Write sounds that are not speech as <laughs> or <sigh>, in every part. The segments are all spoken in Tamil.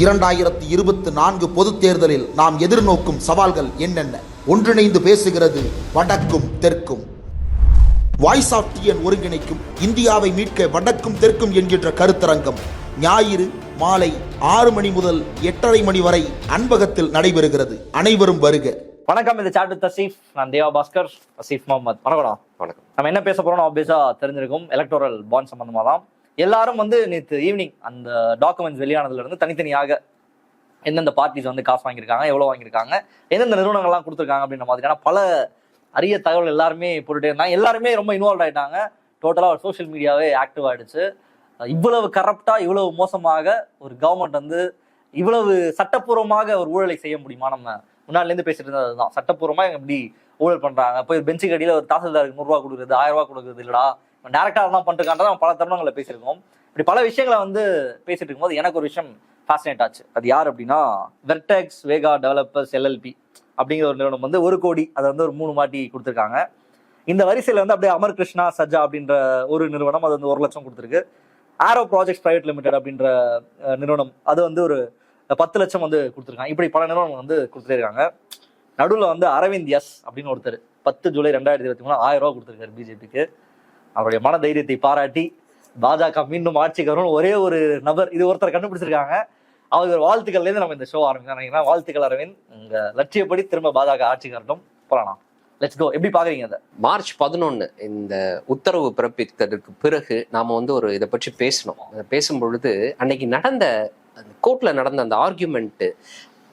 இரண்டாயிரத்தி இருபத்தி நான்கு பொதுத் தேர்தலில் நாம் எதிர்நோக்கும் சவால்கள் என்னென்ன? ஒன்றிணைந்து பேசுகிறது வடக்கும் தெற்கும். வாய்ஸ் ஆஃப் டிஎன் ஒருங்கிணைக்கும் இந்தியாவை மீட்க வடக்கும் தெற்கும் என்கின்ற கருத்தரங்கம் ஞாயிறு மாலை ஆறு மணி முதல் எட்டரை மணி வரை அன்பகத்தில் நடைபெறுகிறது. அனைவரும் வருக. வணக்கம் இது சாட் வித் அசீஃப் நான் தேவா பாஸ்கர் அசீஃப் முகமது. வணக்கம் வணக்கம். நம்ம என்ன பேச போறோம் ஆப்வியஸா தெரிஞ்சிருக்கும். எலக்டோரல் பாண்ட் சம்பந்தமா தான் எல்லாரும் வந்து நேற்று ஈவினிங் அந்த டாக்குமெண்ட்ஸ் வெளியானதுல இருந்து தனித்தனியாக எந்தெந்த பார்ட்டிஸ் வந்து காசு வாங்கியிருக்காங்க எவ்வளோ வாங்கியிருக்காங்க எந்தெந்த நிறுவனங்கள்லாம் கொடுத்துருக்காங்க அப்படின்ற மாதிரியான பல அரிய தகவல் எல்லாருமே போட்டுட்டே இருந்தாங்க. எல்லாருமே ரொம்ப இன்வால்வ் ஆயிட்டாங்க. டோட்டலாக ஒரு சோஷியல் மீடியாவே ஆக்டிவ் ஆகிடுச்சு இவ்வளவு கரப்டாக இவ்வளவு மோசமாக ஒரு கவர்மெண்ட் வந்து இவ்வளவு சட்டப்பூர்வமாக ஒரு ஊழலை செய்ய முடியுமா? நம்ம முன்னாடிலேருந்து பேசிட்டு இருந்தது அதுதான். சட்டப்பூர்வமாக இப்படி ஊழல் பண்ணுறாங்க போய் பெஞ்சு அடியில் ஒரு தாசில்தாருக்கு நூறுரூவா கொடுக்குறது ஆயிரம் ரூபா கொடுக்குறது இல்லடா. டேரக்டாக தான் பண்ணிருக்கான்றத பல தருணங்களை பேசியிருக்கோம். இப்படி பல விஷயங்களை வந்து பேசிட்டு இருக்கும்போது எனக்கு ஒரு விஷயம் ஃபேசினேட் ஆச்சு. அது யார் அப்படின்னா வெர்டெக்ஸ் வேகா டெவலப்பர்ஸ் எல்எல்பி அப்படிங்கிற ஒரு நிறுவனம் வந்து ஒரு கோடி அதை வந்து ஒரு மூணு மாட்டி கொடுத்துருக்காங்க. இந்த வரிசையில் வந்து அப்படியே அமர் கிருஷ்ணா சஜா அப்படின்ற ஒரு நிறுவனம் அது வந்து ஒரு லட்சம் கொடுத்துருக்கு. ஆரோ ப்ராஜெக்ட்ஸ் பிரைவேட் லிமிடெட் அப்படின்ற நிறுவனம் அது வந்து ஒரு பத்து லட்சம் வந்து கொடுத்துருக்காங்க. இப்படி பல நிறுவனம் வந்து கொடுத்துருக்காங்க. நடுவில் வந்து அரவிந்த் எஸ் அப்படின்னு ஒருத்தர் பத்து ஜூலை ரெண்டாயிரத்தி இருபத்தி மூணு ஆயிரம் ரூபா கொடுத்துருக்காரு பிஜேபிக்கு அவருடைய மன தைரியத்தை பாராட்டி பாஜக மீண்டும் ஆட்சிக்கு வரும்னு ஒரே ஒரு நபர் இது ஒருத்தர் கண்டுபிடிச்சிருக்காங்க. அவர் வாழ்த்துக்கள்லேருந்து நம்ம இந்த ஷோ ஆரம்பிக்கலாம். வாழ்த்துக்கள் அரவிந்த். உங்க லட்சியப்படி திரும்ப பாஜக ஆட்சிக்கு வரட்டும். போலாம் லெட்ஸ் கோ எப்படி பாக்குறீங்க அதை? மார்ச் பதினொன்னு இந்த உத்தரவு பிறப்பித்ததற்கு பிறகு நாம வந்து ஒரு இதை பற்றி பேசணும். அதை பேசும் பொழுது அன்னைக்கு நடந்த அந்த கோர்ட்ல நடந்த அந்த ஆர்கியூமெண்ட்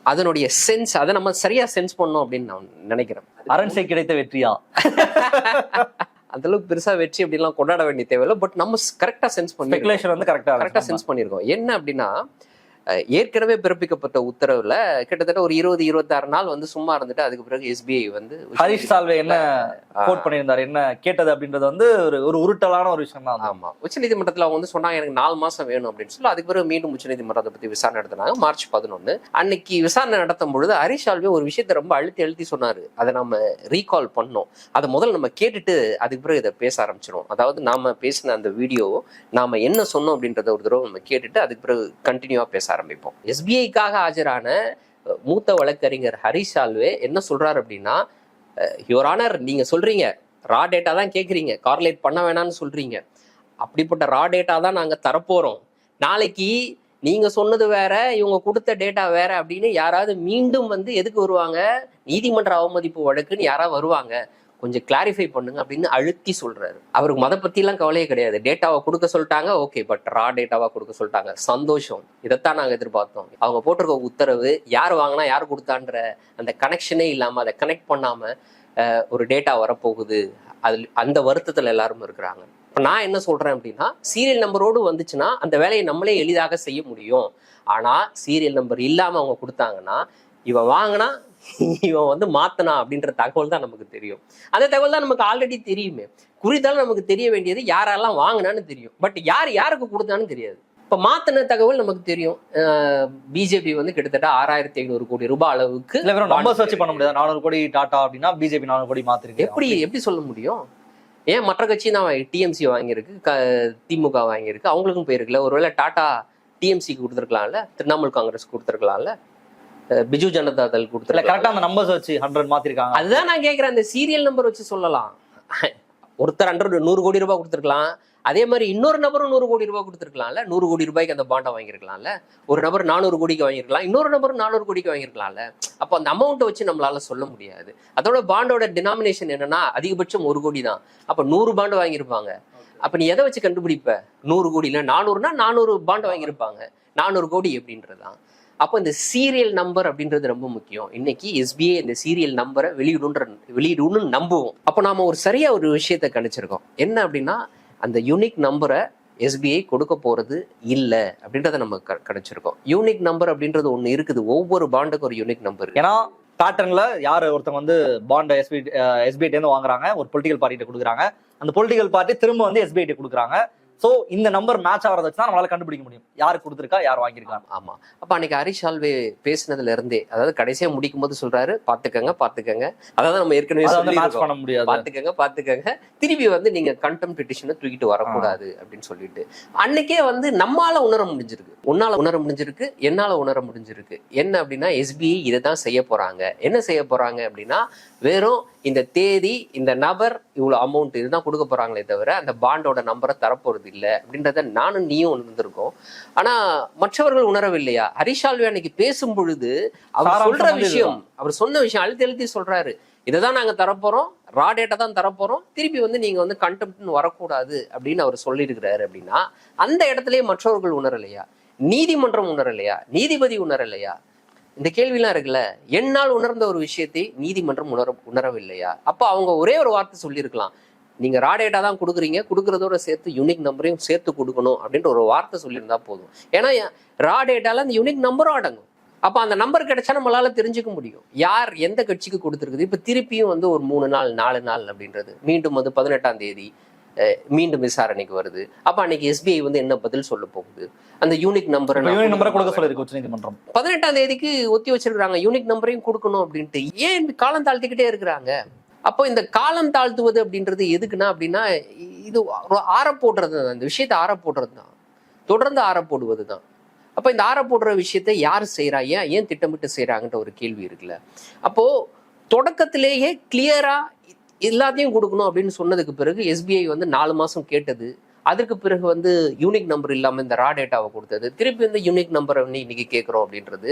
அதனுடைய சென்ஸ் அதை நம்ம சரியா சென்ஸ் பண்ணோம் அப்படின்னு நான் நினைக்கிறேன். அரண்சை கிடைத்த வெற்றியா? <laughs> அந்த அளவுக்கு பெருசா வெற்றி அப்படிலாம் கொண்டாட வேண்டிய தேவையில்லை. பட் நம்ம கரெக்டா சென்ஸ் பண்ணி வந்து கரெக்டா கரெக்டா சென்ஸ் பண்ணியிருக்கோம் என்ன அப்படின்னா ஏற்கனவே பிறப்பிக்கப்பட்ட உத்தரவுல கிட்டத்தட்ட ஒரு இருபது இருபத்தாறு நாள் வந்து சும்மா இருந்துட்டு அதுக்கு பிறகு எஸ்பிஐ வந்து ஹரிஷ் சால்வே என்ன கோட் பண்ணியிருந்தாரு என்ன கேட்டது அப்படின்றது வந்து ஒரு ஒரு உருட்டலான ஒரு விஷயம் தான் ஆமா. உச்சநீதிமன்றத்துல அவங்க வந்து சொன்னாங்க எனக்கு நாலு மாசம் வேணும் அப்படின்னு சொல்லி அதுக்கு பிறகு மீண்டும் உச்சநீதிமன்றத்தை பத்தி விசாரணை நடத்தினாங்க மார்ச் பதினொன்னு. அன்னைக்கு விசாரணை நடத்தும் பொழுது ஹரிஷ் ஆல்வே ஒரு விஷயத்த ரொம்ப அழுத்தி அழுத்தி சொன்னாரு. அதை நம்ம ரீகால் பண்ணோம். அதை முதல்ல நம்ம கேட்டுட்டு அதுக்கு பிறகு இதை பேச ஆரம்பிச்சிடும் அதாவது நாம பேசின அந்த வீடியோ நாம என்ன சொன்னோம் அப்படின்றத ஒரு தடவை நம்ம கேட்டுட்டு அதுக்கு பிறகு கண்டினியூவா பேச ஆரம்பிப்போம். எஸ்பிஐக்காக ஆஜரான மூத்த வழக்கறிஞர் ஹரிஷ் ஆல்வே என்ன சொல்றாரு அப்படின்னா யுவர் ஆனர் நீங்க சொல்றீங்க. ரா டேட்டா தான் கேக்குறீங்க. கார்லேட் பண்ண வேணாம்னு சொல்றீங்க. அப்படிப்பட்ட ரா டேட்டா தான் நாங்க தரப்போறோம். நாளைக்கு நீங்க சொன்னது வேற இவங்க கொடுத்த டேட்டா வேற அப்படின்னு யாராவது மீண்டும் வந்து எதுக்கு வருவாங்க? நீதிமன்ற அவமதிப்பு வழக்குன்னு யாராவது வருவாங்க. கொஞ்சம் கிளாரிஃபை பண்ணுங்க அப்படின்னு அழுத்தி சொல்றாரு. அவருக்கு மத பத்திலாம் கவலையே கிடையாது. டேட்டாவை கொடுக்க சொல்லிட்டாங்க ஓகே பட் ரா டேட்டாவா கொடுக்க சொல்லிட்டாங்க. சந்தோஷம். இதைத்தான் நாங்க எதிர்பார்த்தோம். அவங்க போட்டிருக்க உத்தரவு யார் வாங்கினா யார் கொடுத்தான்ற அந்த கனெக்ஷனே இல்லாம அதை கனெக்ட் பண்ணாம ஒரு டேட்டா வரப்போகுது. அது அந்த வருத்தத்தில் எல்லாரும் இருக்கிறாங்க. இப்போ நான் என்ன சொல்கிறேன் அப்படின்னா சீரியல் நம்பரோடு வந்துச்சுன்னா அந்த வேலையை நம்மளே எளிதாக செய்ய முடியும். ஆனால் சீரியல் நம்பர் இல்லாமல் அவங்க கொடுத்தாங்கன்னா இவன் வாங்கினா <laughs> இவன் வந்து மாத்தனா அப்படின்ற தகவல் தான் நமக்கு தெரியும். அந்த தகவல் தான் நமக்கு ஆல்ரெடி தெரியுமே. குறித்தாலும் நமக்கு தெரிய வேண்டியது யாரெல்லாம் வாங்கினான்னு தெரியும். பட் யார் யாருக்கு கொடுத்தான்னு தெரியாது. இப்ப மாத்தின தகவல் நமக்கு தெரியும். பிஜேபி வந்து கிட்டத்தட்ட ஆறாயிரத்தி ஐநூறு கோடி ரூபாய் அளவுக்கு நம்பர்ஸ் வச்சு பண்ண முடியாது. நானூறு கோடி டாடா அப்படின்னா பிஜேபி நானூறு கோடி மாத்திருக்கு. எப்படி எப்படி சொல்ல முடியும்? ஏன் மற்ற கட்சி தான் டிஎம்சி வாங்கியிருக்கு க திமுக வாங்கியிருக்கு. அவங்களுக்கும் போயிருக்குல்ல. ஒருவேளை டாடா டிஎம்சிக்கு கொடுத்துருக்கலாம்ல? திரிணாமுல் காங்கிரஸ் கொடுத்துருக்கலாம்ல? பிஜு ஜனதா தள் கொடுத்துருக்கலாம் கரெக்டா அந்த நம்பர்ஸ் வச்சு ஹண்ட்ரட் மாத்திருக்காங்க. அதுதான் நான் கேட்குறேன் அந்த சீரியல் நம்பர் வச்சு சொல்லலாம். ஒருத்தர் ஹண்ட்ரட் நூறு கோடி ரூபாய் கொடுத்துருக்கலாம். அதே மாதிரி இன்னொரு நபரும் நூறு கோடி ரூபாய் கொடுத்துருக்கலாம்ல. நூறு கோடி ரூபாய்க்கு அந்த பாண்டை வாங்கியிருக்கலாம்ல. ஒரு நபர் நானூறு கோடிக்கு வாங்கியிருக்கலாம். இன்னொரு நபர் நானூறு கோடிக்கு வாங்கியிருக்கலாம்ல. அப்போ அந்த அமௌண்ட்டை வச்சு நம்மளால சொல்ல முடியாது. அதோட பாண்டோட டினாமினேஷன் என்னன்னா அதிகபட்சம் ஒரு கோடி தான். அப்போ நூறு பாண்டு வாங்கியிருப்பாங்க. அப்ப நீ எதை வச்சு கண்டுபிடிப்ப? நூறு கோடியில நானூறுனா நானூறு பாண்டு வாங்கியிருப்பாங்க. நானூறு கோடி அப்படின்றதுதான் அப்போ இந்த சீரியல் நம்பர் அப்படின்றது ரொம்ப முக்கியம். இன்னைக்கு எஸ்பிஐ இந்த சீரியல் நம்பரை வெளியிடுன்ற வெளியிடுன்னு நம்புவோம். அப்போ நாம ஒரு சரியா ஒரு விஷயத்தை கணிச்சிருக்கோம். என்ன அப்படின்னா அந்த யூனிக் நம்பரை எஸ்பிஐ கொடுக்க போறது இல்லை அப்படின்றத நம்ம க- கணிச்சிருக்கோம். யூனிக் நம்பர் அப்படின்றது ஒன்று இருக்குது. ஒவ்வொரு பாண்டுக்கும் ஒரு யூனிக் நம்பர் ஏன்னா பேட்டர்ன்ல யார் ஒருத்தவங்க வந்து பாண்டை எஸ்பி எஸ்பிஐ வாங்குறாங்க ஒரு பொலிட்டிக்கல் பார்ட்டிகிட்ட கொடுக்குறாங்க. அந்த பொலிட்டிக்கல் பார்ட்டி திரும்ப வந்து எஸ்பிஐ கொடுக்குறாங்க. சோ இந்த நம்பர் மேட்ச் ஆகிறத வச்சு தான் நம்மளால கண்டுபிடிக்க முடியும். யார் கொடுத்துருக்கா யார் வாங்கியிருக்கா. ஆமா அப்ப அன்னைக்கு ஹரிஷ் சால்வே பேசினதுல இருந்தே அதாவது கடைசியா முடிக்கும் போது சொல்றாரு பாத்துக்கங்க பாத்துக்கங்க அதாவது நம்ம ஏற்கனவே. பண்ண முடியாது. பாத்துக்கங்க பாத்துக்கங்க திருப்பி வந்து நீங்க கண்டம் பெட்டிஷனை தூக்கிட்டு வரக்கூடாது அப்படின்னு சொல்லிட்டு. அன்னைக்கே வந்து நம்மால உணர முடிஞ்சிருக்கு. உன்னால உணர முடிஞ்சிருக்கு என்னால உணர முடிஞ்சிருக்கு. என்ன அப்படின்னா எஸ்பிஐ இதை தான் செய்ய போறாங்க. என்ன செய்ய போறாங்க அப்படின்னா வெறும் இந்த தேதி இந்த நபர் இவ்வளவு அமௌண்ட் இதுதான் கொடுக்க போறாங்களே தவிர அந்த பாண்டோட நம்பரை தரப்போறது இல்லை அப்படின்றத நானும் நீயும் உணர்ந்திருக்கோம். ஆனா மற்றவர்கள் உணரவில்லையா? ஹரிஷால்வி அன்னைக்கு பேசும் பொழுது அவர் சொல்ற விஷயம் அவர் சொன்ன விஷயம் அழுத்தி அழுத்தி சொல்றாரு. இதை தான் நாங்க தரப்போறோம் ரா டேட்டா தான் தரப்போறோம் திருப்பி வந்து நீங்க வந்து கண்டெம்ட்னு வரக்கூடாது அப்படின்னு அவர் சொல்லியிருக்கிறாரு அப்படின்னா அந்த இடத்துலயே மற்றவர்கள் உணரலையா? நீதிமன்றம் உணரலையா? நீதிபதி உணரலையா? இந்த கேள்விலாம் இருக்குல்ல என்னால் உணர்ந்த ஒரு விஷயத்தை நீதிமன்றம் உணர உணரவில்லையா? அப்போ அவங்க ஒரே ஒரு வார்த்தை சொல்லியிருக்கலாம். நீங்கள் ரா டேட்டா தான் கொடுக்குறீங்க கொடுக்குறதோட சேர்த்து யூனிக் நம்பரையும் சேர்த்து கொடுக்கணும் அப்படின்ற ஒரு வார்த்தை சொல்லியிருந்தா போதும். ஏன்னா ராடேட்டால அந்த யூனிக் நம்பரும் அடங்கும். அப்போ அந்த நம்பர் கிடைச்சா நம்மளால தெரிஞ்சுக்க முடியும். யார் எந்த கட்சிக்கு கொடுத்துருக்குது? இப்போ திருப்பியும் வந்து ஒரு மூணு நாள் நாலு நாள் அப்படின்றது. மீண்டும் வந்து பதினெட்டாம் தேதி மீண்டும் விசாரணைக்கு வருது. அப்ப அன்னைக்கு எஸ்பிஐ வந்து என்ன பதில் சொல்ல போகுது? அந்த யூனிக் நம்பர் நம்பரை கொடுக்க சொல்லியிருக்கு உச்சநீதிமன்றம் பதினெட்டாம் தேதிக்கு ஒத்தி வச்சிருக்காங்க யூனிக் நம்பரையும் கொடுக்கணும் அப்படின்ட்டு. ஏன் காலம் தாழ்த்திக்கிட்டே இருக்கிறாங்க? அப்போ இந்த காலம் தாழ்த்துவது அப்படின்றது எதுக்குன்னா அப்படின்னா இது ஆற போடுறது தான். இந்த விஷயத்தை ஆற போடுறது தான். தொடர்ந்து ஆற போடுவது தான். அப்போ இந்த ஆற போடுற விஷயத்தை யார் செய்றா? ஏன் ஏன் திட்டமிட்டு செய்றாங்கன்ற ஒரு கேள்வி இருக்குல்ல. அப்போ தொடக்கத்திலேயே கிளியரா எல்லாத்தையும் கொடுக்கணும் அப்படின்னு சொன்னதுக்கு பிறகு எஸ்பிஐ வந்து நாலு மாதம் கேட்டது. அதற்கு பிறகு வந்து யூனிக் நம்பர் இல்லாம இந்த ரா டேட்டாவை கொடுத்தது. திருப்பி வந்து யூனிக் நம்பரை வந்து இன்னைக்கு கேட்குறோம் அப்படின்றது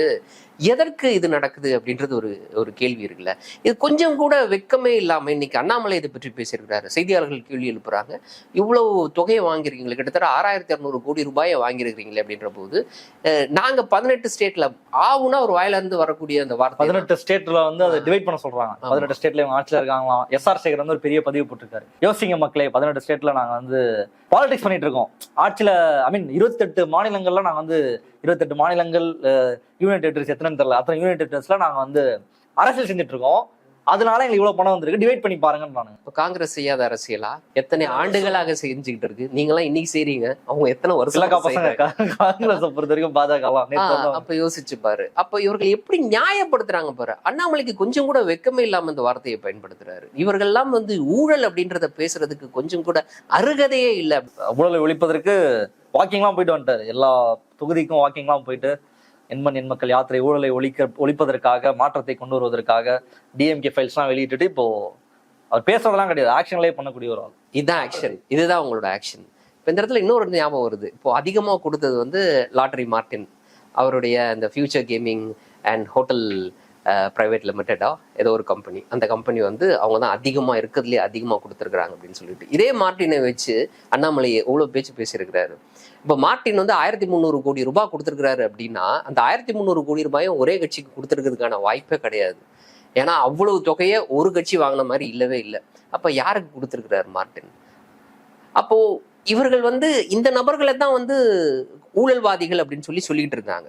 எதற்கு இது நடக்குது அப்படின்றது ஒரு ஒரு கேள்வி இருக்குல்ல. இது கொஞ்சம் கூட வெக்கமே இல்லாம இன்னைக்கு அண்ணாமலை இதை பற்றி பேசியிருக்கிறாரு. செய்தியாளர்கள் கேள்வி எழுப்புறாங்க. இவ்வளவு தொகையை வாங்கியிருக்கீங்களே கிட்டத்தட்ட ஆறாயிரத்தி இரநூறு கோடி ரூபாயை வாங்கியிருக்கிறீங்களே அப்படின்ற போது அஹ், நாங்க பதினெட்டு ஸ்டேட்ல ஆவுனா ஒரு வாயில இருந்து வரக்கூடிய அந்த வார்த்தை தான். பதினெட்டு ஸ்டேட்ல வந்து அதை டிவைட் பண்ண சொல்றாங்க. பதினெட்டு ஸ்டேட்ல இவங்க ஆட்சியில் இருக்காங்களாம். எஸ்ஆர் சேகர் வந்து ஒரு பெரிய பதிவு போட்டிருக்காரு. யோசிங்க மக்களே பதினெட்டு ஸ்டேட்ல நாங்க வந்து பாலிடிக்ஸ் பண்ணிட்டு இருக்கோம் ஆட்சியில ஐ மீன் இருபத்தெட்டு மாநிலங்கள்ல நாங்கள் வந்து இருபத்தெட்டு மாநிலங்கள் யூனியன் டெரிட்டரிஸ் எத்தனைன்னு தெரியல. அத்தனை யூனியன் டெரிட்டரிஸ்லாம் நாங்கள் வந்து அரசியல் செஞ்சுட்டு இருக்கோம். அதனால எங்களுக்கு இவ்வளவு பணம் வந்திருக்கு. டிவைட் பண்ணி பாருங்கன்னு இப்ப காங்கிரஸ் செய்யாத அரசியலா? எத்தனை ஆண்டுகளாக செஞ்சுக்கிட்டு இருக்கு? நீங்க எல்லாம் இன்னைக்கு செய்றீங்க. அவங்க எத்தனை வருஷம் காங்கிரஸ் பொறுத்த வரைக்கும் வந்து அப்ப யோசிச்சு பாரு. அப்ப இவர்கள் எப்படி நியாயப்படுத்துறாங்க பாரு? அண்ணாமலைக்கு கொஞ்சம் கூட வெக்கமே இல்லாம இந்த வார்த்தையை பயன்படுத்துறாரு. இவர்கள் எல்லாம் வந்து ஊழல் அப்படின்றத பேசுறதுக்கு கொஞ்சம் கூட அருகதையே இல்ல. ஊழலை ஒழிப்பதற்கு வாக்கிங்லாம் போயிட்டு வந்துட்டாரு. எல்லா தொகுதிக்கும் வாக்கிங்லாம் போயிட்டு எண்மண் எண் மக்கள் யாத்திரை ஊழலை ஒழிக்க ஒழிப்பதற்காக மாற்றத்தை கொண்டு வருவதற்காக டிஎம்கே ஃபைல்ஸ்லாம் வெளியிட்டுட்டு இப்போ அவர் பேசுறதெல்லாம் கிடையாது. ஆக்ஷன்லேயே பண்ணக்கூடிய ஒரு ஆள். இதுதான் ஆக்ஷன் இதுதான் உங்களோட ஆக்ஷன் இப்போ இந்த இடத்துல இன்னொரு ஞாபகம் வருது. இப்போ அதிகமாக கொடுத்தது வந்து லாட்டரி மார்டின் அவருடைய அந்த future gaming and hotel private லிமிட்டடா ஏதோ ஒரு கம்பெனி அந்த கம்பெனி வந்து அவங்க தான் அதிகமாக இருக்கிறதுலே அதிகமாக கொடுத்துருக்குறாங்க அப்படின்னு சொல்லிட்டு. இதே மார்ட்டினை வச்சு அண்ணாமலை எவ்வளோ பேச்சு பேசியிருக்கிறாரு. இப்போ மார்ட்டின் வந்து ஆயிரத்தி முந்நூறு கோடி ரூபாய் கொடுத்துருக்கிறாரு அப்படின்னா அந்த ஆயிரத்தி முந்நூறு கோடி ரூபாயும் ஒரே கட்சிக்கு கொடுத்துருக்கிறதுக்கான வாய்ப்பே கிடையாது. ஏன்னா அவ்வளவு தொகையை ஒரு கட்சி வாங்கின மாதிரி இல்லவே இல்லை. அப்போ யாருக்கு கொடுத்துருக்கிறாரு மார்ட்டின் அப்போ இவர்கள் வந்து இந்த நபர்களை தான் வந்து ஊழல்வாதிகள் அப்படின்னு சொல்லி சொல்லிட்டு இருந்தாங்க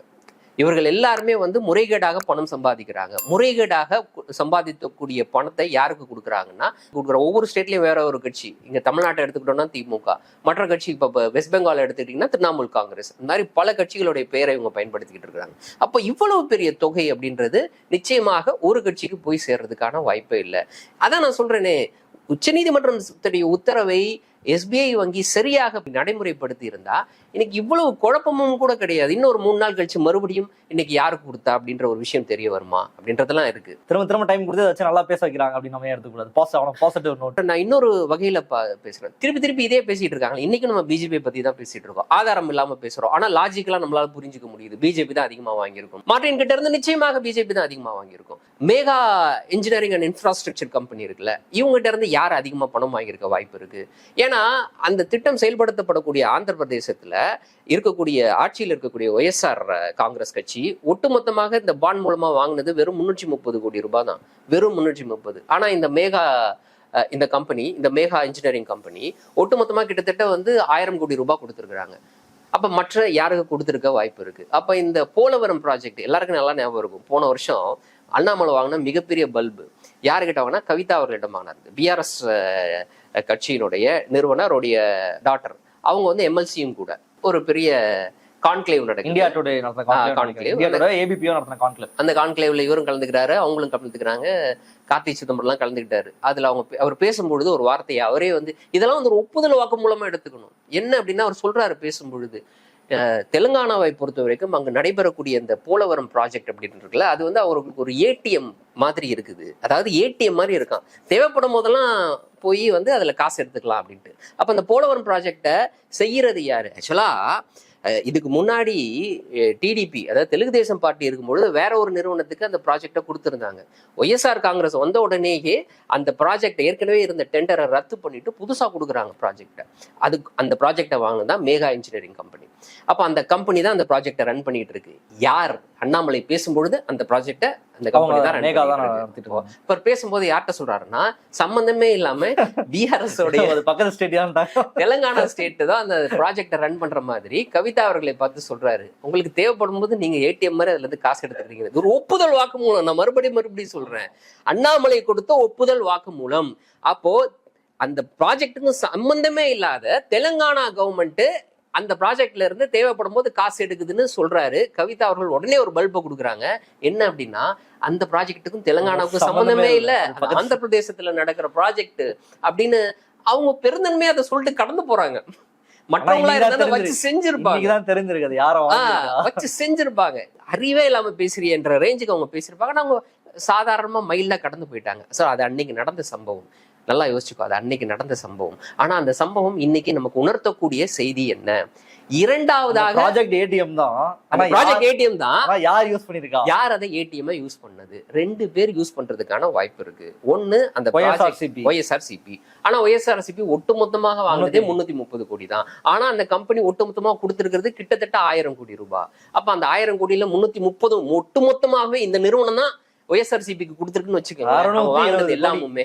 இவர்கள் எல்லாருமே வந்து முறைகேடாக பணம் சம்பாதிக்கிறாங்க. முறைகேடாக சம்பாதிக்கக்கூடிய பணத்தை யாருக்கு கொடுக்குறாங்கன்னா கொடுக்குற ஒவ்வொரு ஸ்டேட்லையும் வேற ஒரு கட்சி. இங்கே தமிழ்நாட்டை எடுத்துக்கிட்டோம்னா திமுக. மற்ற கட்சி இப்போ வெஸ்ட் பெங்கால் எடுத்துக்கிட்டிங்கன்னா திரிணாமுல் காங்கிரஸ். இந்த மாதிரி பல கட்சிகளுடைய பெயரை இவங்க பயன்படுத்திக்கிட்டு இருக்காங்க. அப்போ இவ்வளவு பெரிய தொகை அப்படின்றது நிச்சயமாக ஒரு கட்சிக்கு போய் சேர்றதுக்கான வாய்ப்பே இல்லை. அதான் நான் சொல்றேனே. உச்சநீதிமன்றம் உத்தரவை எஸ்பிஐ வங்கி சரியாக நடைமுறைப்படுத்தி இருந்தா இன்னைக்கு இவ்வளவு குழப்பமும் கூட கிடையாது. இன்னொரு மூணு நாள் கழிச்சு மறுபடியும் இன்னைக்கு யாருக்கு கொடுத்தா அப்படின்ற ஒரு விஷயம் தெரிய வருமா? அப்படின்றதெல்லாம் இருக்கு. திரும்ப திரும்ப டைம் கொடுத்து வச்சு நல்லா பேச வைக்கிறாங்க அப்படின்னு நம்ம எடுத்துக்கூடாது? பாசிட்டிவ் பாசிட்டிவ் நோட் நான் இன்னொரு வகையில பேசுறேன். திருப்பி திருப்பி இதே பேசிட்டு இருக்காங்க இன்னைக்கு நம்ம பிஜேபி பத்தி தான் பேசிட்டு இருக்கோம். ஆதாரம் இல்லாம பேசுறோம். ஆனா லாஜிக்கலா நம்மளால புரிஞ்சுக்க முடியுது. பிஜேபி தான் அதிகமா வாங்கியிருக்கும். மார்டின் கிட்ட இருந்து நிச்சயமாக பிஜேபி தான் அதிகமா வாங்கியிருக்கும். Megha engineering and infrastructure company இருக்குல்ல இவங்க கிட்ட இருந்து யார் அதிகமா பணம் வாங்கியிருக்க வாய்ப்பு இருக்கு? ஏன்னா அந்த திட்டம் செயல்படுத்தப்படக்கூடிய ஆந்திர பிரதேசத்துல இருக்கக்கூடிய ஆட்சியில் இருக்கக்கூடிய ஒய்எஸ்ஆர் காங்கிரஸ் கட்சி ஒட்டுமொத்தமாக இந்த பாண்ட் மூலமா வாங்கினது வெறும் முன்னூற்றி முப்பது கோடி ரூபாய் தான். வெறும் முன்னூற்றி முப்பது. ஆனா இந்த மேகா இந்த கம்பெனி இந்த மேகா இன்ஜினியரிங் கம்பெனி ஒட்டுமொத்தமா கிட்டத்தட்ட வந்து ஆயிரம் கோடி ரூபாய் கொடுத்துருக்காங்க அப்ப மற்ற யாருக்கு கொடுத்துருக்க வாய்ப்பு இருக்கு? அப்ப இந்த போலவரம் ப்ராஜெக்ட் எல்லாருக்கும் நல்லா ஞாபகம் இருக்கும். போன வருஷம் அண்ணாமலை வாங்கின மிகப்பெரிய பல்பு யாருக்கிட்ட வாங்கினா கவிதா அவர்களிடம் வாங்கினார் பிஆர்எஸ் கட்சியினுடைய நிறுவனருடைய டாக்டர் அவங்க வந்து எம்எல்சியும் கூட. ஒரு பெரிய கான்க்ளேவ் நடக்குது. இந்தியா டுடே நடத்தின கான்க்ளேவ் அந்த கான்க்ளேவ்ல இவரும் கலந்துக்கிறாரு அவங்களும் கலந்துக்கிறாங்க. கார்த்தி சிதம்பரம்லாம் கலந்துக்கிட்டாரு. அதுல அவங்க அவர் பேசும்பொழுது ஒரு வார்த்தையை அவரே வந்து இதெல்லாம் வந்து ஒரு ஒப்புதல் வாக்கு மூலமா எடுத்துக்கணும். என்ன அப்படின்னா அவர் சொல்றாரு பேசும்பொழுது. தெலுங்கானாவை பொறுத்த வரைக்கும் அங்கு நடைபெறக்கூடிய இந்த போலவரம் ப்ராஜெக்ட் அப்படின்னு இருக்குல்ல அது வந்து அவருக்கு ஒரு ஏடிஎம் மாதிரி இருக்குது. அதாவது ஏடிஎம் மாதிரி இருக்கான். தேவைப்படும் போதெல்லாம் போய் வந்து அதில் காசு எடுத்துக்கலாம் அப்படின்ட்டு. அப்போ அந்த போலவரம் ப்ராஜெக்டை செய்கிறது யாரு? ஆக்சுவலாக இதுக்கு முன்னாடி டிடிபி அதாவது தெலுங்கு தேசம் பார்ட்டி இருக்கும்பொழுது வேற ஒரு நிறுவனத்துக்கு அந்த ப்ராஜெக்டை கொடுத்துருந்தாங்க. ஒய்எஸ்ஆர் காங்கிரஸ் வந்த உடனேயே அந்த ப்ராஜெக்ட் ஏற்கனவே இருந்த டெண்டரை ரத்து பண்ணிட்டு புதுசாக கொடுக்குறாங்க ப்ராஜெக்டை அது அந்த ப்ராஜெக்டை வாங்கினதான் மேகா இன்ஜினியரிங் கம்பெனி அப்ப அந்த கம்பெனி தான் அந்த ப்ராஜெக்டை ரன் பண்ணிட்டு இருக்கு யார்? அண்ணாமலை பேசும்பொழுது அந்த ப்ராஜெக்டை அந்த கம்பெனி தான் ரன். இப்ப பேசும்போது யார்கிட்ட சொல்றாருன்னா சம்பந்தமே இல்லாம <laughs> பிஆர்எஸ் உடைய பக்கத்து ஸ்டேட் தான் தெலுங்கானா ஸ்டேட் தான் அந்த ப்ராஜெக்டை ரன் பண்ற மாதிரி கவிதா அவர்களை பார்த்து சொல்றாரு. உங்களுக்கு தேவைப்படும் போது நீங்க ஏடிஎம் மாதிரி அதுல இருந்து காசு எடுத்துக்கிறீங்க. ஒரு ஒப்புதல் வாக்கு மூலம் நான் மறுபடியும் மறுபடியும் சொல்றேன். அண்ணாமலை கொடுத்த ஒப்புதல் வாக்கு மூலம் அப்போ அந்த ப்ராஜெக்ட்டுக்கு சம்பந்தமே இல்லாத தெலுங்கானா கவர்மெண்ட் அந்த ப்ராஜெக்ட்ல இருந்து தேவைப்படும் போது காசு எடுக்குதுன்னு சொல்றாரு. கவிதா அவர்கள் உடனே ஒரு பல்பை கொடுக்குறாங்க. என்ன அப்படின்னா அந்த ப்ராஜெக்ட்டுக்கும் தெலுங்கானாவுக்கும் சம்பந்தமே இல்ல. ஆந்திர பிரதேசத்துல நடக்கிற ப்ராஜெக்ட் அப்படின்னு அவங்க பெருந்தன்மையா அதை சொல்லிட்டு கடந்து போறாங்க. மற்றவங்களா இருந்தா வச்சு. செஞ்சிருப்பாங்க. தெரிஞ்சிருக்கு. அது யாரோ ஆஹ் வச்சு செஞ்சிருப்பாங்க. அறிவே இல்லாம பேசுறியன்ற ரேஞ்சுக்கு அவங்க பேசியிருப்பாங்க. அவங்க சாதாரணமா மைல்ல கடந்து போயிட்டாங்க. சோ அது அன்னைக்கு நடந்த சம்பவம். நல்லா யோசிச்சுக்கோ அது அன்னைக்கு நடந்த சம்பவம். ஆனா அந்த சம்பவம் இன்னைக்கு நமக்கு உணர்த்தக்கூடிய செய்தி என்ன? இரண்டாவதாக ப்ராஜெக்ட் ஏடிஎம் தான். ப்ராஜெக்ட் ஏடிஎம் தான். யார் யூஸ் பண்ணிருக்கா யார் அதை ஏடிஎம் யூஸ் பண்ணது? ரெண்டு பேர் யூஸ் பண்றதுக்கான வாய்ப்பு இருக்கு. ஒண்ணு அந்த ஒய்எஸ்ஆர்சிபி ஆனா ஒய்எஸ்ஆர்சிபி ஒட்டுமொத்தமாக வாங்கினதே முன்னூத்தி முப்பது கோடி தான். ஆனா அந்த கம்பெனி ஒட்டுமொத்தமா கொடுத்திருக்கிறது கிட்டத்தட்ட ஆயிரம் கோடி ரூபாய். அப்ப அந்த ஆயிரம் கோடியில முன்னூத்தி முப்பது ஒட்டுமொத்தமாகவே இந்த நிறுவனம் தான் ஒய்எஸ்ஆர்சிபிக்கு கொடுத்திருக்குன்னு வச்சுக்கோங்க எல்லாமுமே.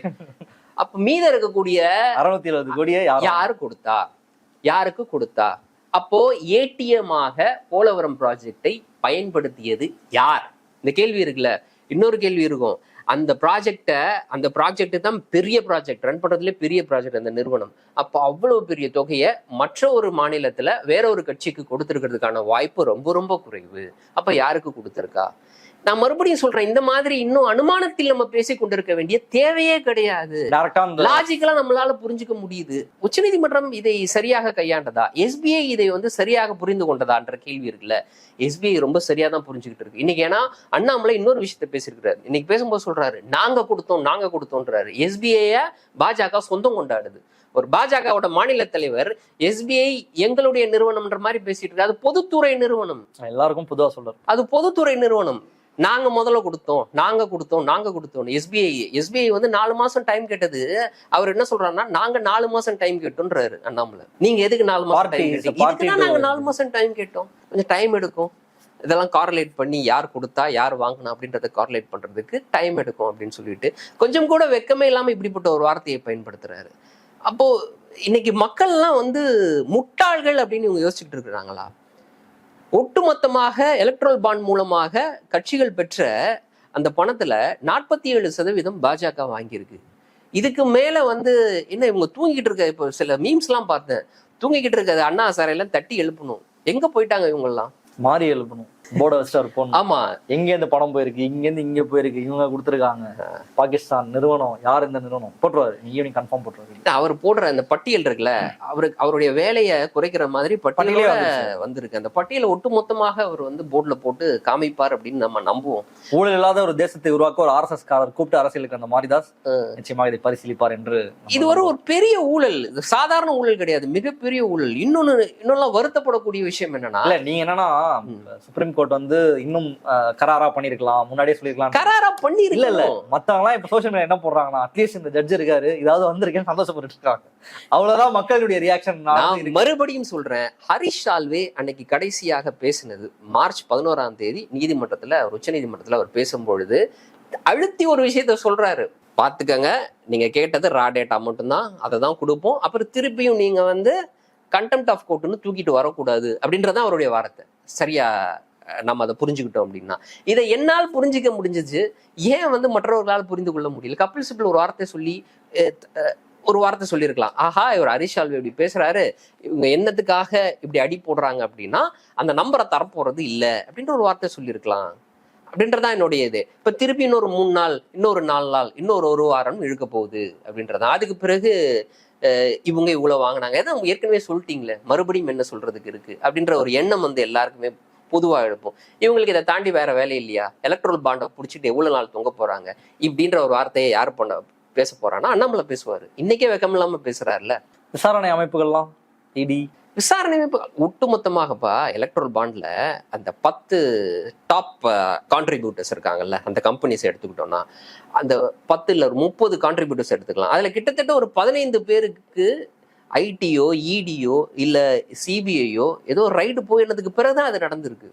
அப்ப மீதம் இருக்கக்கூடிய அறுநூத்தி எழுபது கோடியே யார் கொடுத்தா? யாருக்கு கொடுத்தா? அப்போ ஏடிஎம் ஆக போலவரம் ப்ராஜெக்டை பயன்படுத்தியது யார்? இந்த கேள்வி இருக்குல்ல. இன்னொரு கேள்வி இருக்கும். அந்த ப்ராஜெக்டை அந்த ப்ராஜெக்ட் தான் பெரிய ப்ராஜெக்ட் ரன் பண்றதுல பெரிய ப்ராஜெக்ட் அந்த நிறுவனம். அப்போ அவ்வளவு பெரிய தொகையை மற்ற ஒரு மாநிலத்துல வேற ஒரு கட்சிக்கு கொடுத்துருக்கிறதுக்கான வாய்ப்பு ரொம்ப ரொம்ப குறைவு. அப்ப யாருக்கு கொடுத்துருக்கா? நான் மறுபடியும் சொல்றேன் இந்த மாதிரி இன்னும் அனுமானத்தில் நம்ம பேசிக் கொண்டிருக்க வேண்டிய தேவையே கிடையாது. லாஜிக்கலா நம்மளால புரிஞ்சுக்க முடியுது. உச்சநீதிமன்றம் இதை சரியாக கையாண்டதா? எஸ்பிஐ இதை வந்து சரியாக புரிந்து கொண்டதான்ற கேள்வி இருக்குல்ல? எஸ்பிஐ ரொம்ப சரியா தான் புரிஞ்சுக்கிட்டு இருக்கு. இன்னைக்கு ஏன்னா அண்ணாமலை இன்னொரு விஷயத்த பேசியிருக்கிறாரு. இன்னைக்கு பேசும்போது சொல்றாரு நாங்க கொடுத்தோம் நாங்க கொடுத்தோன்றாரு எஸ்பிஐய பாஜக சொந்தம் கொண்டாடுது. ஒரு பாஜகவோட மாநில தலைவர் எஸ்பிஐ எங்களுடைய நிறுவனம்ன்ற மாதிரி பேசிட்டு இருக்காரு. அது பொதுத்துறை நிறுவனம். எல்லாருக்கும் பொதுவா சொல்றாரு. அது பொதுத்துறை நிறுவனம். நாங்க முதல்ல கொடுத்தோம் நாங்க கொடுத்தோம் நாங்க கொடுத்தோம். எஸ்பிஐ எஸ்பிஐ வந்து நாலு மாசம் டைம் கேட்டது. அவர் என்ன சொல்றாருன்னா நாங்க நாலு மாசம் டைம் கேட்டோன்றாரு அண்ணாமலை. நீங்க எதுக்கு நாலு மாசம் டைம் கேட்டீங்க? நாங்க நாலு மாசம் டைம் கேட்டோம். கொஞ்சம் டைம் எடுக்கும். இதெல்லாம் கார்லேட் பண்ணி யார் கொடுத்தா யார் வாங்கினா அப்படின்றத கார்லேட் பண்றதுக்கு டைம் எடுக்கும் அப்படின்னு சொல்லிட்டு. கொஞ்சம் கூட வெக்கமே இல்லாம இப்படிப்பட்ட ஒரு வார்த்தையை பயன்படுத்துறாரு. அப்போ இன்னைக்கு மக்கள்லாம் வந்து முட்டாள்கள் அப்படின்னு இவங்க யோசிச்சுட்டு இருக்கிறாங்களா? ஒட்டுமொத்தமாக எலக்ட்ரல் பாண்ட் மூலமாக கட்சிகள் பெற்ற அந்த பணத்துல நாற்பத்தி ஏழு சதவீதம் பாஜக வாங்கியிருக்கு. இதுக்கு மேல வந்து என்ன இவங்க தூங்கிட்டு இருக்க இப்போ சில மீம்ஸ் எல்லாம் பார்த்தேன். தூங்கிக்கிட்டு இருக்க அண்ணா சாரையெல்லாம் தட்டி எழுப்பணும். எங்க போயிட்டாங்க இவங்க எல்லாம் மாறி எழுப்பணும். போர்டை வச்சுட்டு போகணும் ஆமா. எங்க இருந்து பணம் போயிருக்கு இங்க இருந்து இங்க போயிருக்கு இவங்க கொடுத்துருக்காங்க. பாகிஸ்தான் நிறுவனம் யார் இந்த நிறுவனம்? போட்டுருவாரு. Evening confirm போட்டுருவாரு. அவர் போடுற அந்த பட்டியல் இருக்குல்ல அவருக்கு அவருடைய வேலையை குறைக்கிற மாதிரி பட்டியலே. வந்திருக்கு. அந்த பட்டியலை ஒட்டுமொத்தமாக அவர் வந்து போர்டுல போட்டு காமிப்பார் அப்படின்னு நம்ம நம்புவோம். ஊழல் இல்லாத ஒரு தேசத்தை உருவாக்க ஒரு ஆர்எஸ்எஸ் காரர் கூப்பிட்டு அரசியலுக்கு அந்த மாரிதாஸ் நிச்சயமாக இதை பரிசீலிப்பார் என்று நம்ம இது ஒரு ஒரு பெரிய ஊழல். இது சாதாரண ஊழல் கிடையாது. மிகப்பெரிய ஊழல். இன்னொன்னு இன்னொன்னு வருத்தப்படக்கூடிய விஷயம் என்னன்னா இல்ல நீங்க என்னன்னா சுப்ரீம் கோர்ட் வந்து இன்னும் கராரா பண்ணிருக்கலாம் முன்னாடியே சொல்லிருக்கலாம். கராரா பண்ணி இல்ல இல்ல. மத்தவங்க எல்லாம் இப்ப சோசியல் மீடியா என்ன போடுறாங்கன்னா அட்லீஸ்ட் இந்த ஜட்ஜ் இருக்காரு இதாவது வந்திருக்கேன்னு சந்தோஷப்பட்டு இருக்காங்க அவ்வளவுதான் மக்களுடைய ரியாக்ஷன் நான் மறுபடியும் சொல்றேன் ஹரிஷ் சால்வே அன்னைக்கு கடைசியாக பேசினது மார்ச் பதினோராம் தேதி நீதிமன்றத்துல அவர் உச்ச நீதிமன்றத்துல அவர் பேசும்பொழுது அழுத்தி ஒரு விஷயத்த சொல்றாரு. பாத்துக்கங்க நீங்க கேட்டது ரா டேட்டா மட்டும்தான் அதை தான் கொடுப்போம். அப்புறம் திருப்பியும் நீங்க வந்து கண்டெம்ட் ஆஃப் கோர்ட்னு தூக்கிட்டு வரக்கூடாது அப்படின்றதான் அவருடைய வார்த்தை. சரியா நம்ம அதை புரிஞ்சுக்கிட்டோம் அப்படின்னா. இதை என்னால் புரிஞ்சுக்க முடிஞ்சிச்சு. ஏன் வந்து மற்றவர்களால் புரிந்து கொள்ள முடியல? கபில் சிபில் ஒரு வார்த்தை சொல்லி ஒரு வார்த்தை சொல்லியிருக்கலாம். ஆஹா இவர் ஹரிஷ் சால்வே இப்படி பேசுறாரு. இவங்க என்னத்துக்காக இப்படி அடி போடுறாங்க அப்படின்னா அந்த நம்பரை தரப்போறது இல்லை அப்படின்ற ஒரு வார்த்தை சொல்லியிருக்கலாம். அப்படின்றதான் என்னுடைய இது. இப்ப திருப்பி இன்னொரு மூணு நாள் இன்னொரு நாலு நாள் இன்னொரு ஒரு வாரம் இழுக்க போகுது அப்படின்றதான் அதுக்கு பிறகு அஹ், இவங்க இவ்வளவு வாங்கினாங்க. ஏதோ ஏற்கனவே சொல்லிட்டீங்களே மறுபடியும் என்ன சொல்றதுக்கு இருக்கு? அப்படின்ற ஒரு எண்ணம் வந்து எல்லாருக்குமே பொதுவா எழுப்போம். இவங்களுக்கு இதை தாண்டி வேற வேலை இல்லையா? எலக்ட்ரல் பாண்டை பிடிச்சிட்டு எவ்வளவு நாள் தொங்க போறாங்க? இப்படின்ற ஒரு வார்த்தையை யார் பண்ண பேச போறான்னா அண்ணாமலை பேசுவாரு. இன்னைக்கே வெக்கம் இல்லாம பேசுறாருல்ல. விசாரணை அமைப்புகள்லாம் இடி விசாரணை அமைப்பு ஒட்டுமொத்தமாகப்பா எலக்ட்ரல் பாண்ட்ல அந்த பத்து டாப் கான்ட்ரிபியூட்டர்ஸ் இருக்காங்கல்ல அந்த கம்பெனிஸ் எடுத்துக்கிட்டோம்னா அந்த பத்து இல்ல ஒரு முப்பது கான்ட்ரிபியூட்டர்ஸ் எடுத்துக்கலாம். அதுல கிட்டத்தட்ட ஒரு பதினைந்து பேருக்கு ஐடியோ இடியோ இல்லை சிபிஐயோ ஏதோ ரைடு போயினதுக்கு பிறகுதான் அது நடந்திருக்கு.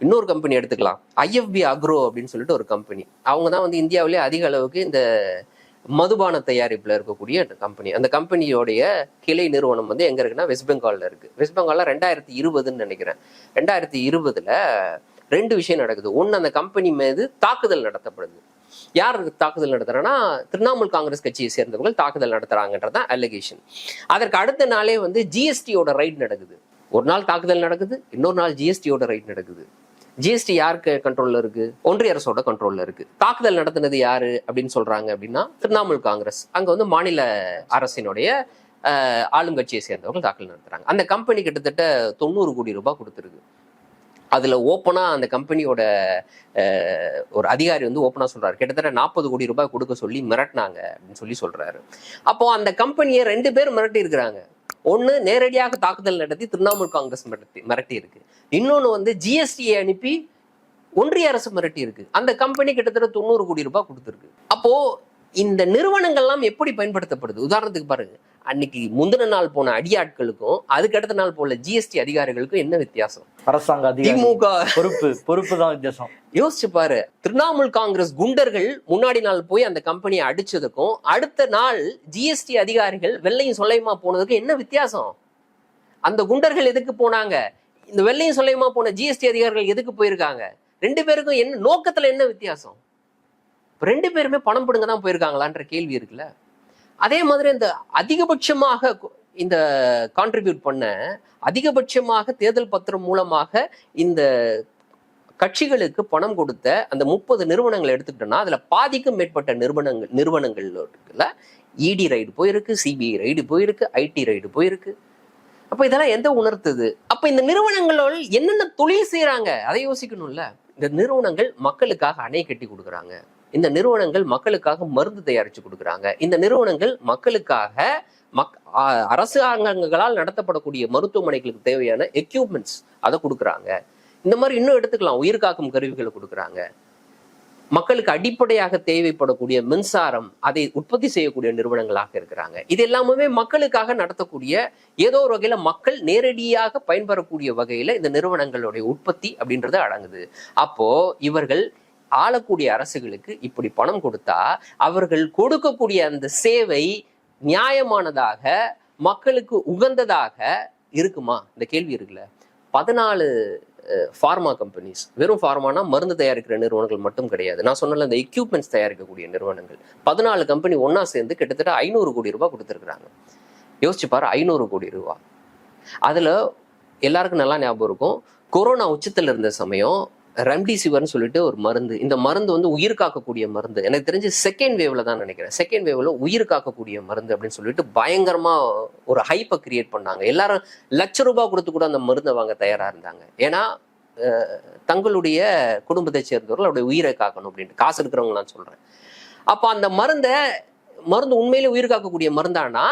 இன்னொரு கம்பெனி எடுத்துக்கலாம். ஐஎஃப்பி அக்ரோ அப்படின்னு சொல்லிட்டு ஒரு கம்பெனி அவங்க தான் வந்து இந்தியாவிலே அதிக அளவுக்கு இந்த மதுபான தயாரிப்பில் இருக்கக்கூடிய கம்பெனி அந்த கம்பெனியோடைய கிளை நிறுவனம் வந்து எங்கே இருக்குன்னா வெஸ்ட் பெங்காலில் இருக்குது வெஸ்ட் பெங்காலில் ரெண்டாயிரத்தி இருபதுன்னு நினைக்கிறேன். ரெண்டாயிரத்தி இருபதில் ரெண்டு விஷயம் நடக்குது. ஒன்று அந்த கம்பெனி மீது தாக்குதல் நடத்தப்படுது. யார் தாக்குதல் நடத்துறாங்கன்னா திரிணாமுல் காங்கிரஸ் கட்சியை சேர்ந்தவர்கள் தாக்குதல் நடத்துறாங்கன்றதான் அலிகேஷன் அதற்கு அடுத்த நாளே வந்து ஜிஎஸ்டியோட ரைட் நடக்குது. ஒரு நாள் தாக்குதல் நடக்குது இன்னொரு நாள் ஜிஎஸ்டியோட ரைட் நடக்குது. ஜிஎஸ்டி யாருக்கு கண்ட்ரோல்ல இருக்கு? ஒன்றிய அரசோட கண்ட்ரோல்ல இருக்கு. தாக்குதல் நடத்தினது யாரு அப்படின்னு சொல்றாங்க அப்படின்னா திரிணாமுல் காங்கிரஸ். அங்க வந்து மாநில அரசினுடைய ஆளும் ஆளுங்கட்சியை சேர்ந்தவர்கள் தாக்கல் நடத்துறாங்க. அந்த கம்பெனி கிட்டத்தட்ட தொண்ணூறு கோடி ரூபாய் கொடுத்துருக்கு. அதில் ஓப்பனாக அந்த கம்பெனியோட ஒரு அதிகாரி வந்து ஓப்பனாக சொல்கிறார் கிட்டத்தட்ட நாற்பது கோடி ரூபாய் கொடுக்க சொல்லி மிரட்டினாங்க அப்படின்னு சொல்லி சொல்கிறாரு அப்போது அந்த கம்பெனியை ரெண்டு பேர் மிரட்டி இருக்கிறாங்க ஒன்று நேரடியாக தாக்குதல் நடத்தி திரிணாமுல் காங்கிரஸ் மிரட்டி மிரட்டி இருக்கு இன்னொன்று வந்து ஜிஎஸ்டியை அனுப்பி ஒன்றிய அரசு மிரட்டி இருக்கு அந்த கம்பெனி கிட்டத்தட்ட தொண்ணூறு கோடி ரூபாய் கொடுத்துருக்கு. அப்போ இந்த நிறுவனங்கள்லாம் எப்படி பயன்படுத்தப்படுது? உதாரணத்துக்கு பாருங்க. அன்னைக்கு முந்தின நாள் போன அடியாட்களுக்கும் அதுக்கு அடுத்த நாள் போல ஜிஎஸ்டி அதிகாரிகளுக்கும் என்ன வித்தியாசம்? அரசாங்க திமுக. பொறுப்பு பொறுப்பு தான் வித்தியாசம். யோசிச்சு பாரு திரிணாமுல் காங்கிரஸ் குண்டர்கள் முன்னாடி நாள் போய் அந்த கம்பெனியை அடிச்சதுக்கும் அடுத்த நாள் ஜிஎஸ்டி அதிகாரிகள் வெள்ளையும் சொல்லையுமா போனதுக்கும் என்ன வித்தியாசம்? அந்த குண்டர்கள் எதுக்கு போனாங்க? இந்த வெள்ளையும் சொல்லையுமா போன ஜிஎஸ்டி அதிகாரிகள் எதுக்கு போயிருக்காங்க? ரெண்டு பேருக்கும் என்ன நோக்கத்துல என்ன வித்தியாசம்? ரெண்டு பேருமே பணம் பிடுங்க தான் போயிருக்காங்களான்ற கேள்வி இருக்குல்ல? அதே மாதிரி இந்த அதிகபட்சமாக இந்த கான்ட்ரிபியூட் பண்ண அதிகபட்சமாக தேர்தல் பத்திரம் மூலமாக இந்த கட்சிகளுக்கு பணம் கொடுத்த அந்த முப்பது நிறுவனங்களை எடுத்துக்கிட்டோம்னா அதுல பாதிக்கும் மேற்பட்ட நிறுவனங்கள் நிறுவனங்கள் இருக்குல்ல இடி ரைடு போயிருக்கு சிபிஐ ரைடு போயிருக்கு ஐடி ரைடு போயிருக்கு. அப்ப இதெல்லாம் எந்த உணர்த்துது? அப்ப இந்த நிறுவனங்களோட என்னென்ன தொழில் செய்யறாங்க அதை யோசிக்கணும்ல. இந்த நிறுவனங்கள் மக்களுக்காக அணை கட்டி கொடுக்குறாங்க. இந்த நிறுவனங்கள் மக்களுக்காக மருந்து தயாரிச்சு கொடுக்குறாங்க. இந்த நிறுவனங்கள் மக்களுக்காக மக் அரசாங்கங்களால் நடத்தப்படக்கூடிய மருத்துவமனைகளுக்கு தேவையான எக்யூப்மெண்ட்ஸ் அதை கொடுக்குறாங்க. இந்த மாதிரி இன்னும் எடுத்துக்கலாம். உயிர் காக்கும் கருவிகளை கொடுக்குறாங்க. மக்களுக்கு அடிப்படையாக தேவைப்படக்கூடிய மின்சாரம் அதை உற்பத்தி செய்யக்கூடிய நிறுவனங்களாக இருக்கிறாங்க. இது எல்லாமே மக்களுக்காக நடத்தக்கூடிய ஏதோ ஒரு வகையில மக்கள் நேரடியாக பயன்பெறக்கூடிய வகையில இந்த நிறுவனங்களுடைய உற்பத்தி அப்படின்றது அடங்குது. அப்போ இவர்கள் ஆளக்கூடிய அரசுகளுக்கு இப்படி பணம் கொடுத்தா அவர்கள் கொடுக்கக்கூடிய அந்த சேவை நியாயமானதாக மக்களுக்கு உகந்ததாக இருக்குமா? இந்த கேள்வி இருக்குல்ல. பதினாலு ஃபார்மா கம்பெனிஸ் வெறும் ஃபார்மானா மருந்து தயாரிக்கிற நிறுவனங்கள் மட்டும் கிடையாது. நான் சொன்னல இந்த எக்யூப்மெண்ட்ஸ் தயாரிக்கக்கூடிய நிறுவனங்கள். பதினாலு கம்பெனி ஒன்னா சேர்ந்து கிட்டத்தட்ட ஐநூறு கோடி ரூபாய் கொடுத்துருக்குறாங்க. யோசிச்சு பாரு ஐநூறு கோடி ரூபா. அதுல எல்லாருக்கும் நல்லா ஞாபகம் இருக்கும். கொரோனா உச்சத்தில் இருந்த சமயம் ரெம்டிசிவர்னு சொல்லிட்டு ஒரு மருந்து. இந்த மருந்து வந்து உயிர் காக்கக்கூடிய மருந்து. எனக்கு தெரிஞ்சு செகண்ட் வேவ்ல தான் நினைக்கிறேன். செகண்ட் வேவ்ல உயிர் காக்கக்கூடிய மருந்து அப்படின்னு சொல்லிட்டு பயங்கரமா ஒரு ஹைப்பை கிரியேட் பண்ணாங்க. எல்லாரும் லட்ச ரூபாய் கொடுத்து கூட அந்த மருந்தை வாங்க தயாரா இருந்தாங்க. ஏன்னா தங்களுடைய குடும்பத்தை சேர்ந்தவர்கள் அவருடைய உயிரை காக்கணும் அப்படின்ட்டு. காசு இருக்கிறவங்க நான் சொல்றேன். அப்போ அந்த மருந்தை மருந்து உண்மையிலே உயிர் காக்கக்கூடிய மருந்தானா?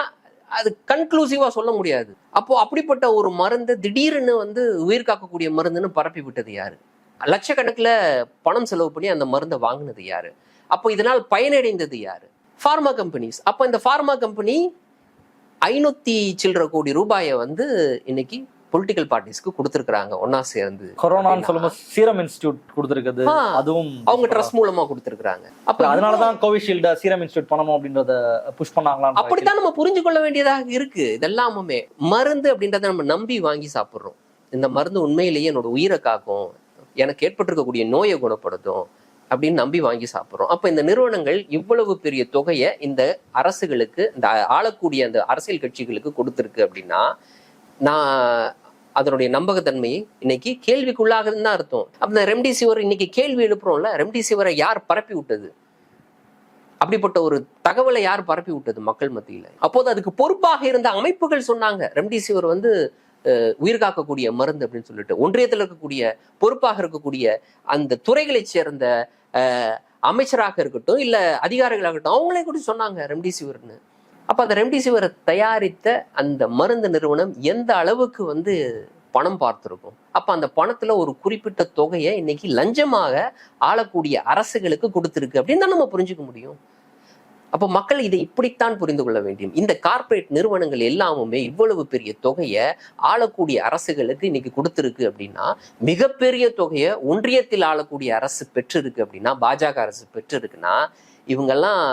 அது கன்க்ளூசிவா சொல்ல முடியாது. அப்போ அப்படிப்பட்ட ஒரு மருந்து திடீர்னு வந்து உயிர் காக்கக்கூடிய மருந்துன்னு பரப்பி விட்டது யாரு? லட்சக்கணக்கில் பணம் செலவு பண்ணி அந்த மருந்தை வாங்கினது யாரு? அப்போ இதனால் பயனடைந்தது யாரு? ஃபார்மா கம்பெனிஸ் அப்போ இந்த ஃபார்மா கம்பெனி ஐநூத்தி சில்லற கோடி ரூபாயை வந்து இன்னைக்கு பொலிட்டிக்கல் பார்ட்டிஸ்க்கு கொடுத்துருக்காங்க ஒன்னா சேர்ந்து. கொரோனான்னு சொல்லும்போது சீரம் இன்ஸ்டியூட் கொடுத்துருக்குது அதுவும் அவங்க ட்ரஸ்ட் மூலமா கொடுத்துருக்காங்க அப்ப அதனாலதான் கோவிஷீல்ட சீரம் இன்ஸ்டியூட் பண்ணணும் அப்படின்றத புஷ் பண்ணாங்களா அப்படித்தான் நம்ம புரிஞ்சு கொள்ள வேண்டியதாக இருக்கு. இதெல்லாமுமே மருந்து அப்படின்றத நம்ம நம்பி வாங்கி சாப்பிடுறோம். இந்த மருந்து உண்மையிலேயே என்னோட உயிரை காக்கும். எனக்கு ஏற்பட்டிருக்கக்கூடிய நோயை குணப்படுத்தும் அப்படின்னு நம்பி வாங்கி சாப்பிட்றோம். அப்போ இந்த நிறுவனங்கள் இவ்வளவு பெரிய தொகையை இந்த அரசுகளுக்கு இந்த ஆளக்கூடிய அந்த அரசியல் கட்சிகளுக்கு கொடுத்துருக்கு அப்படின்னா நான் அதனுடைய நம்பகத்தன்மையை இன்னைக்கு கேள்விக்குள்ளாகுதுன்னு தான் அர்த்தம். அப்போ இந்த ரெம்டிசிவர் இன்னைக்கு கேள்வி எழுப்புறோம்ல ரெம்டிசிவரை யார் பரப்பி விட்டது? அப்படிப்பட்ட ஒரு தகவலை யார் பரப்பி விட்டது மக்கள் மத்தியில்? அப்போது அதுக்கு பொறுப்பாக இருந்த அமைப்புகள் சொன்னாங்க. ரெம்டிசிவர் வந்து உயிர் காக்கக்கூடிய மருந்து அப்படின்னு சொல்லிட்டு ஒன்றியத்தில் இருக்கக்கூடிய பொறுப்பாக இருக்கக்கூடிய அந்த துறைகளைச் சேர்ந்த அஹ், அமைச்சராக இருக்கட்டும் இல்லை அதிகாரிகளாக இருக்கட்டும் அவங்களே கூட சொன்னாங்க ரெம்டிசிவர்னு அப்போ அந்த ரெம்டிசிவரை தயாரித்த அந்த மருந்து நிறுவனம் எந்த அளவுக்கு வந்து பணம் பார்த்திருக்கும்? அப்போ அந்த பணத்தில் ஒரு குறிப்பிட்ட தொகையை இன்னைக்கு லஞ்சமாக ஆளக்கூடிய அரசுகளுக்கு கொடுத்துருக்கு அப்படின்னு தான் நம்ம புரிஞ்சுக்க முடியும். அப்போ மக்கள் இதை இப்படித்தான் புரிந்து கொள்ள வேண்டும். இந்த கார்ப்பரேட் நிறுவனங்கள் எல்லாமுமே இவ்வளவு பெரிய தொகையை ஆளக்கூடிய அரசுகளுக்கு இன்னைக்கு கொடுத்துருக்கு அப்படின்னா மிகப்பெரிய தொகையை ஒன்றியத்தில் ஆளக்கூடிய அரசு பெற்றிருக்கு அப்படின்னா பாஜக அரசு பெற்றிருக்குன்னா இவங்கெல்லாம்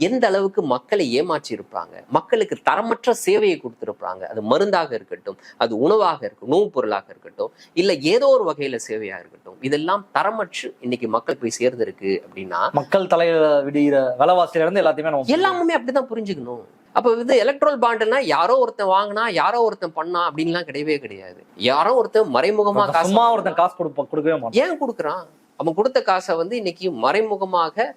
எந்த அளவுக்கு மக்களை ஏமாற்றி இருப்பாங்க மக்களுக்கு தரமற்ற சேவையை கொடுத்திருப்பாங்க. அது மருந்தாக இருக்கட்டும் அது உணவாக இருக்கட்டும் உணவுப் பொருளாக இருக்கட்டும் இல்ல ஏதோ ஒரு வகையில சேவையாக இருக்கட்டும் இதெல்லாம் தரமற்று இன்னைக்கு மக்கள் போய் சேர்ந்திருக்கு அப்படின்னா மக்கள் தலையில விடுகிற விலைவாசியில இருந்து எல்லாத்தையுமே எல்லாமே அப்படிதான் புரிஞ்சுக்கணும். அப்ப இது எலக்ட்ரல் பாண்டுனா யாரோ ஒருத்தன் வாங்கினா யாரோ ஒருத்தன் பண்ணா அப்படின்லாம் கிடையவே கிடையாது. யாரோ ஒருத்தன் மறைமுகமா காசு ஒருத்தன் காசு கொடுப்ப கொடுக்கவே மாட்டான். ஏன் கொடுக்குறான்? அவன் கொடுத்த காசை வந்து இன்னைக்கு மறைமுகமாக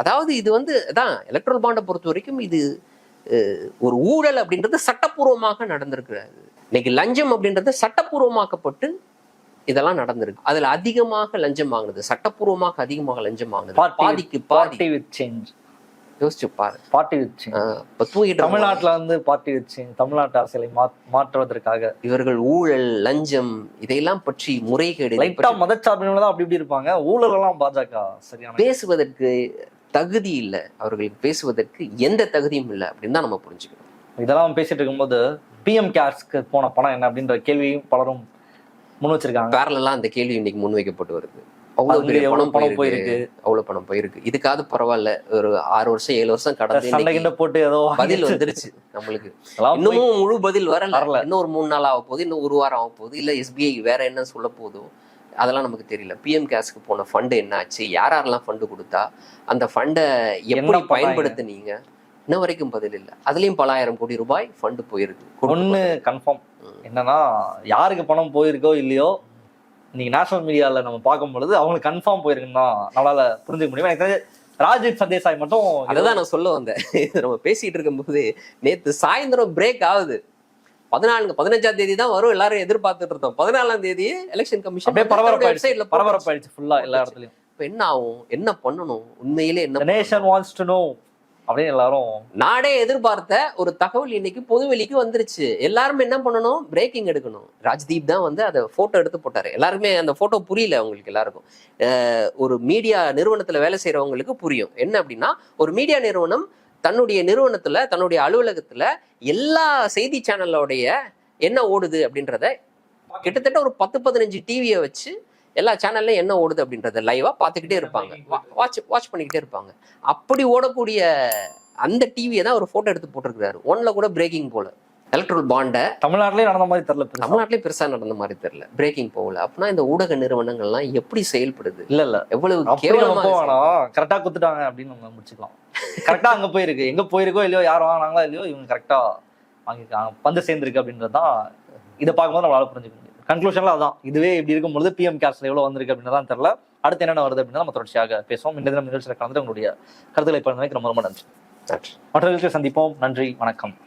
அதாவது இது வந்து அதான் எலக்ட்ரல் பாண்டை பொறுத்த வரைக்கும் இது ஒரு ஊழல் அப்படின்றது சட்டப்பூர்வமாக நடந்திருக்கிறது. இன்னைக்கு லஞ்சம் அப்படின்றது சட்டப்பூர்வமாக்கப்பட்டு இதெல்லாம் நடந்திருக்கு. அதுல அதிகமாக லஞ்சம் வாங்கினது சட்டப்பூர்வமாக அதிகமாக லஞ்சம் வாங்கினது. பாதிக்கு பாதி. சேஞ்ச் யோசிச்சு பாரு பார்ட்டி சேஞ்ச் அஹ், இப்ப தூங்கிட்டு. தமிழ்நாட்டுல வந்து பார்ட்டி வித் சேஞ்ச் தமிழ்நாட்டு அரசியலை மாற்றுவதற்காக. இவர்கள் ஊழல் லஞ்சம் இதையெல்லாம் பற்றி முறைகேடு இதை லைட்டா பற்றி மதச்சார்பினர்கள் தான் அப்படி இப்படி இருப்பாங்க. ஊழல் எல்லாம் பாஜக சரியான பேசுவதற்கு தகுதி இல்லை. அவர்களுக்கு பேசுவதற்கு எந்த தகுதியும் இல்லை அப்படின்னு தான் நம்ம புரிஞ்சுக்கணும். இதெல்லாம் பேசிட்டு இருக்கும்போது பிஎம் கேர்ஸ்க்கு போன பணம் என்ன அப்படின்ற கேள்வியும் பலரும் முன் வச்சிருக்காங்க. பேரலாம் அந்த கேள்வி இன்னைக்கு முன்வைக்கப்பட்டு வருது. அவ்வளவு பெரிய பணம் பணம் போயிருக்கு. அவ்வளவு பணம் போயிருக்கு. இதுக்காவது பரவாயில்ல. ஒரு ஆறு வருஷம் ஏழு வருஷம் கடந்து போட்டு ஏதோ பதில் வந்துருச்சு நம்மளுக்கு. இன்னமும் முழு பதில் வரல. வரல. இன்னும் ஒரு மூணு நாள் ஆக போகுது இன்னும் ஒரு வாரம் ஆக போகுது இல்ல எஸ்பிஐ வேற என்ன சொல்ல போதோ அதெல்லாம் நமக்கு தெரியல. பிஎம் கேஸ்க்கு போன ஃபண்டு என்ன ஆச்சு யார் யாரெல்லாம் ஃபண்டு கொடுத்தா அந்த ஃபண்டை எப்படி? பயன்படுத்துனீங்க? இன்ன வரைக்கும் பதில் இல்லை. அதுலயும் பலாயிரம் கோடி ரூபாய் ஃபண்டு போயிருக்கு. ஒண்ணு கன்ஃபார்ம் என்னன்னா யாருக்கு பணம் போயிருக்கோ இல்லையோ இன்னைக்கு நேஷனல் மீடியால நம்ம பார்க்கும் பொழுது அவங்களுக்கு கன்ஃபார்ம் போயிருக்குன்னு தான் நம்மளால புரிஞ்சுக்க முடியும். எனக்கு தெரிஞ்சு ராஜீவ் சர்தேசாய் மட்டும் அததான் நான் சொல்ல வந்தேன். நம்ம பேசிட்டு இருக்கும்போது நேத்து சாயந்தரம் பிரேக் ஆகுது. பதினான்கு பதினஞ்சாம் தேதி தான் வரும். எல்லாரும் எதிர்பார்த்துட்டு இருந்தோம். பதினாலாம் தேதி எலெக்ஷன் கமிஷன் பரபரப்பாயிடுச்சு. பரபரப்பாயிடுச்சு ஃபுல்லா எல்லா இடத்துலயும். இப்ப என்ன ஆகும்? என்ன பண்ணணும்? உண்மையிலே என்ன நேஷன் வாண்ட்ஸ் டு நோ அப்படின்னு எல்லாரும் நாடே எதிர்பார்த்த ஒரு தகவல் இன்னைக்கு பொதுவெளிக்கு வந்துருச்சு. எல்லாருமே என்ன பண்ணணும்? பிரேக்கிங் எடுக்கணும். ராஜ்தீப் தான் வந்து அதை போட்டோ எடுத்து போட்டாரு. எல்லாருமே அந்த போட்டோ புரியல அவங்களுக்கு எல்லாருக்கும். ஒரு மீடியா நிறுவனத்துல வேலை செய்யறவங்களுக்கு புரியும். என்ன அப்படின்னா ஒரு மீடியா நிறுவனம் தன்னுடைய நிறுவனத்துல தன்னுடைய அலுவலகத்துல எல்லா செய்தி சேனலோடைய என்ன ஓடுது அப்படின்றத கிட்டத்தட்ட ஒரு பத்து பதினஞ்சு டிவியை வச்சு எல்லா சேனல்லையும் என்ன ஓடுது அப்படின்றத லைவா பார்த்துக்கிட்டே இருப்பாங்க. வாட்ச் வாட்ச் பண்ணிக்கிட்டே இருப்பாங்க. அப்படி ஓடக்கூடிய அந்த டிவியை தான் ஒரு போட்டோ எடுத்து போட்டிருக்கிறாரு. ஒன்ல கூட பிரேக்கிங் போல. எலக்ட்ரல் பாண்டை தமிழ்நாட்டிலே நடந்த மாதிரி தெரியல பெருசா. தமிழ்நாட்டிலே பெருசா நடந்த மாதிரி தெரியல. பிரேக்கிங் போகல. அப்படின்னா இந்த ஊடக நிறுவனங்கள்லாம் எப்படி செயல்படுது? இல்ல இல்ல. எவ்வளவு அப்படி நம்ம கேவலமா போக இருக்கு. வேணாம் கரெக்டா குத்துட்டாங்க அப்படின்னு நம்ம முடிச்சுக்கலாம். கரெக்டா அங்க போயிருக்கு. எங்க போயிருக்கோ இல்லையோ யார் வாங்கினாங்களோ இல்லையோ இவங்க கரெக்டா வாங்கியிருக்காங்க. பந்து சேர்ந்திருக்கு அப்படின்றது தான் இதை பார்க்கும்போது நம்மளால புரிஞ்சுக்க முடியும். கன்க்ளூஷன்ல அதான். இதுவே இப்படி இருக்கும்பொழுது பிஎம் கேர்ஸ்ல எவ்வளவு வந்திருக்கு அப்படின்னு தெரியல. அடுத்து என்னென்ன வருது அப்படின்னு நம்ம தொடர்ச்சியாக பேசுவோம். இந்த தினம் நிகழ்ச்சியில் கலந்து உங்களுடைய கருத்துக்களை பண்ணதுக்கு ரொம்ப ரொம்ப நன்றி. நன்றி. மற்ற நிகழ்ச்சியை சந்திப்போம். நன்றி. வணக்கம்.